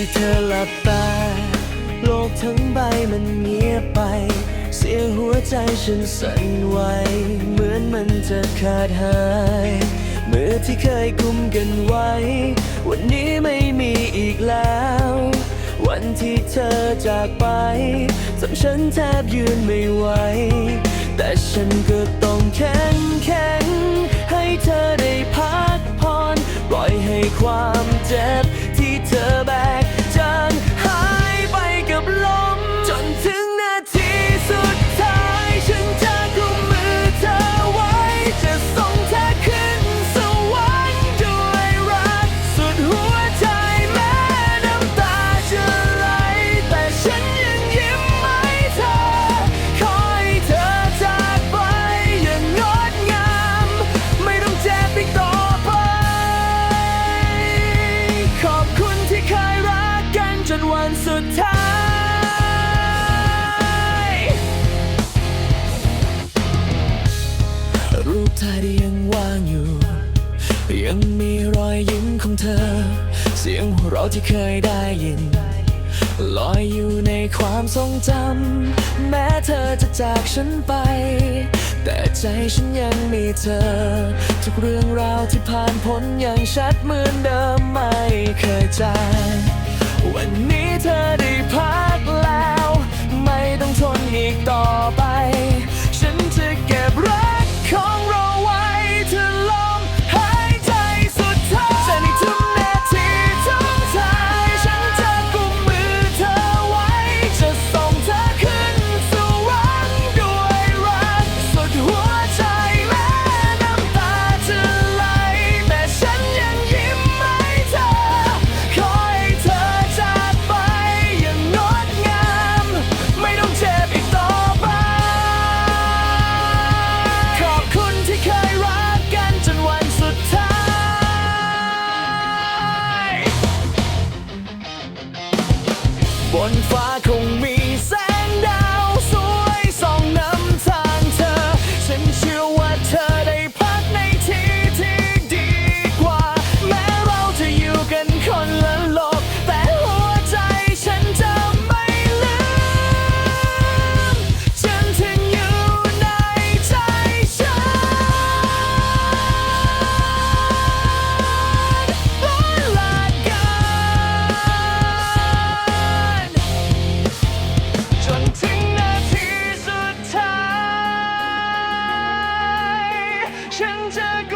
ที่เธอหลับตา โลกทั้งใบมันเงียบไป เสียงหัวใจฉันสั่นไหว เหมือนมันจะขาดหายมือที่เคยกุมกันไว้ วันนี้ไม่มีอีกแล้ว วันที่เธอจากไปทำฉันแทบยืนไม่ไหว แต่ฉันก็ต้องแข็งแข็งให้เธอได้พักผ่อนปล่อยให้ความเจ็บ รอยยิ้มของเธอ เสียงหัวเราะที่เคยได้ยิน ลอยอยู่ในความทรงจำ แม้เธอจะจากฉันไป แต่ใจฉันยังมีเธอ ทุกเรื่องราวที่ผ่านพ้นยังชัดเหมือนเดิมไม่เคยจางวันนี้เธอได้พักแล้ว ไม่ต้องทนอีกต่อไป บนฟ้าคงมี ทีสุ